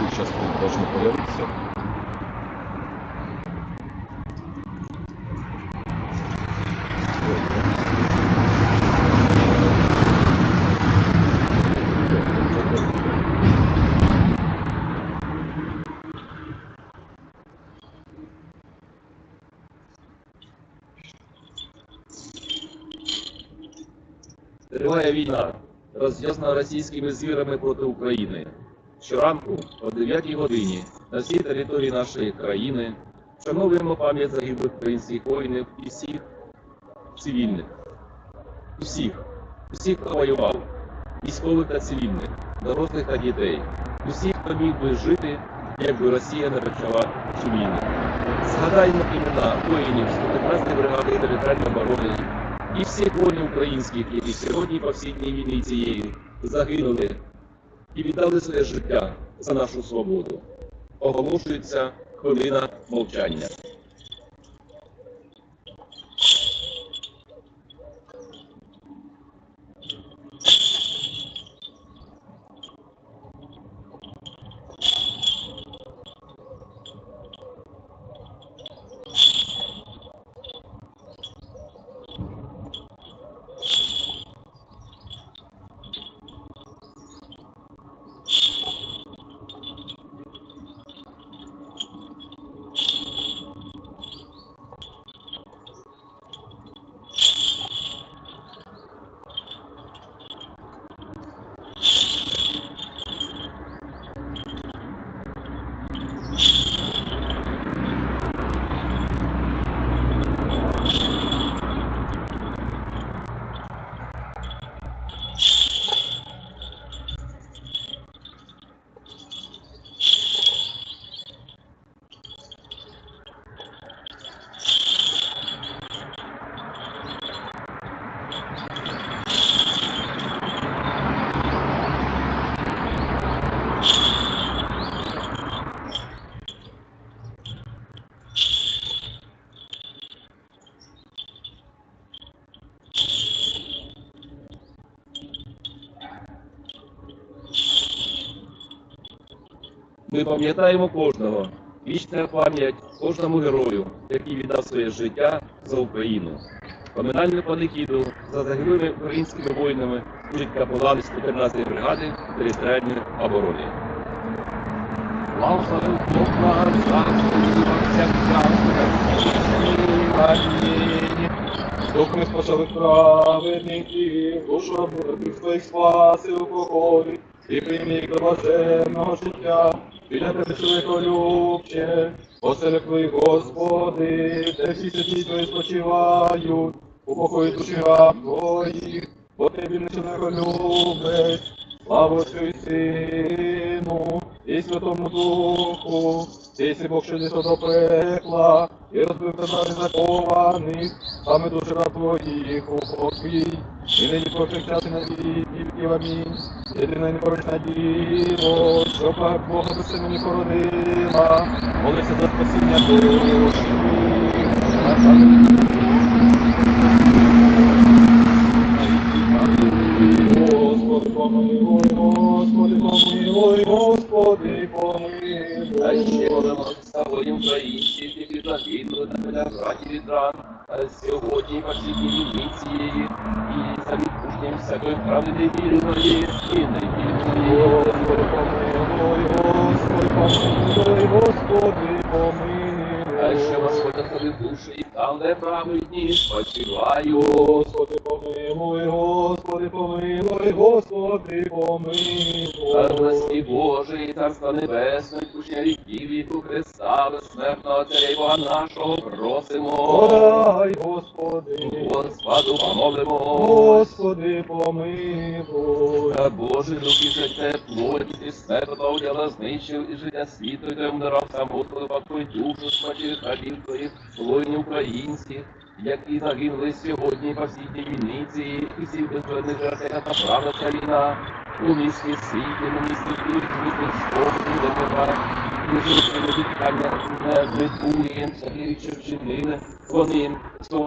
тут сейчас должны появиться. Триває війна, розв'язана російськими звірами проти України. Щоранку о 9 годині на всій території нашої країни вшановуємо пам'ять загиблих українських воїнів і всіх цивільних. Усіх, усіх, хто воював, військових та цивільних, дорослих та дітей, усіх, хто міг би жити, якби Росія не почала цю війну. Згадаймо імена воїнів 115 бригади територіальної оборони і всіх воїнів українських, які сьогодні по всій дні цієї загинули і віддали своє життя за нашу свободу. Оголошується хвилина мовчання. Ми пам'ятаємо кожного. Вічна пам'ять кожному герою, який віддав своє життя за Україну. Поминальну панихіду за загиблими українськими воїнами служить капелан з 14-ї бригади територіальної оборони. Дух ми спасали праведників, душу обратних своїх спаси у покорі, і прийми до блаженного життя, біля оселя твої, Господи, де всі святі твої спочивають, у покої душі раб твоїх, бо ти не чоловіколюбець, слава і Сину, і Святому Духу, ти си Бог, що зійшов до пекла, і розбив тебе закованих, саме душа раб твоїх упокій, і нині повсякчас і на віки віків амінь. Єдина непорочна діво, що пак Бога до сина не породила, молися за спасіння душі. Господи, помилуй, Господи, помилуй, Господи, помилуй. ще молимося воїн українців, які загинули на мене браті від ран, а сьогодні війні цієї, і за відпущенням всякої правди невірної, і невірної. Господи, помилуй, Господи, помилуй, Господи, А ще помилуй. Господь ходив душі, і там, де праведні, спочиваю. Господи, помилуй, Господи, помилуй, Господи, помилуй. Божий, Царства Небесне, кушня віків, віку Христа, безсмертного і Бога нашого, просимо. Подай, Господи, Господу помолимо. Господи, помилуй. Та Боже, руки життя, плоті, і смерть та знищив, і життя світу, і тим дарав сам Господу, покой душу, спочив хабів твоїх, воїнів українських, які загинули сьогодні по всій тій війниці, і всіх та правда ця війна, у місті світі, у місті Київ, у місті Сковці, де тебе, і життя відкання не всякі що вчинили, вони що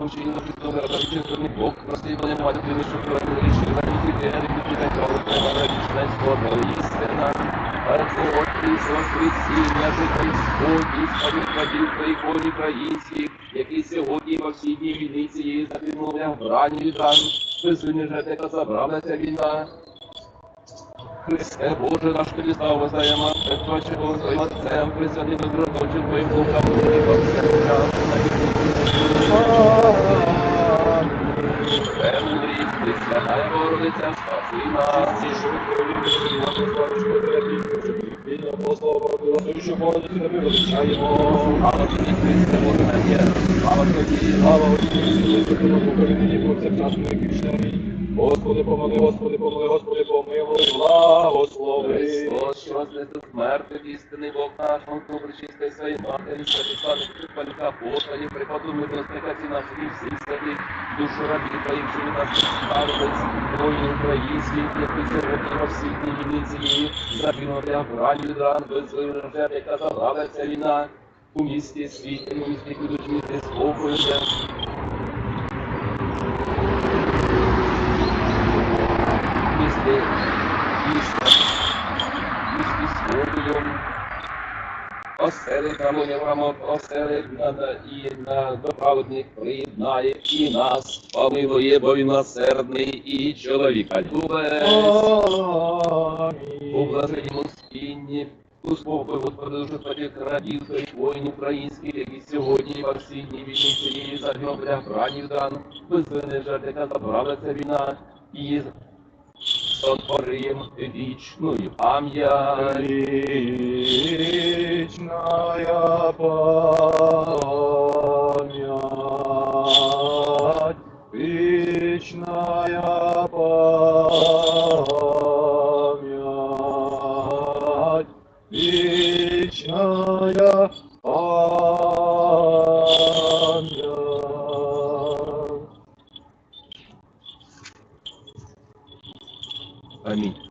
добре, та що не Бог, прости, вони мають, що вони рішили, вони критерії, які не треба, треба Святого істина, Архоті, воскресіння, спокій, спадів іконі українських, які сьогодні во всі дні війни цієї загинули в брані ран, безвинні жертва забралася війна. Христе Боже наш Христа, воздаємо, Петро, Твоїм Отцем, Християнин, Дроточим, Твоїм Духом, і во все час, на. Премудрість, Пресвятая Богородиця, спаси нас. Ці, що відповіли, що славишко терапію, вільно Богослова, Богородицю, Богородицю, не вилучаємо. Слава тобі, Христе, Боже слава тобі, Слава Отцю, Слава Україні, нині повсякчас і вічно. Господи, помилуй, Господи, помилуй, Господи, помилуй, благослови. Що вознесе смерти, істинний Бог наш, он хто причистий своїй матері, святих палька апостолів, преподобних милостника всі наших і всіх святих, душу рабів твоїх, що від нас старовець, воїн український, які сьогодні во всіх дні війни цієї, загинути в рані ран, без жертв, яка забрала війна, у місті світі, у місті кудуть місті спокою, місті істин, місті спокою, оселить нам Авраама, оселить і на доправедних приєднає, і нас помилує, бо він милосердний і чоловіка любить. У блаженному спінні, у спокою Господи, душу твоїх радів, твоїх воїн українських, які сьогодні во всі дні війни цієї загинув для бранів дан, безвинний жертв, яка забрала ця війна, і сотворим вічною пам'ять. Вечная память, вечная память, вечная память. para mí.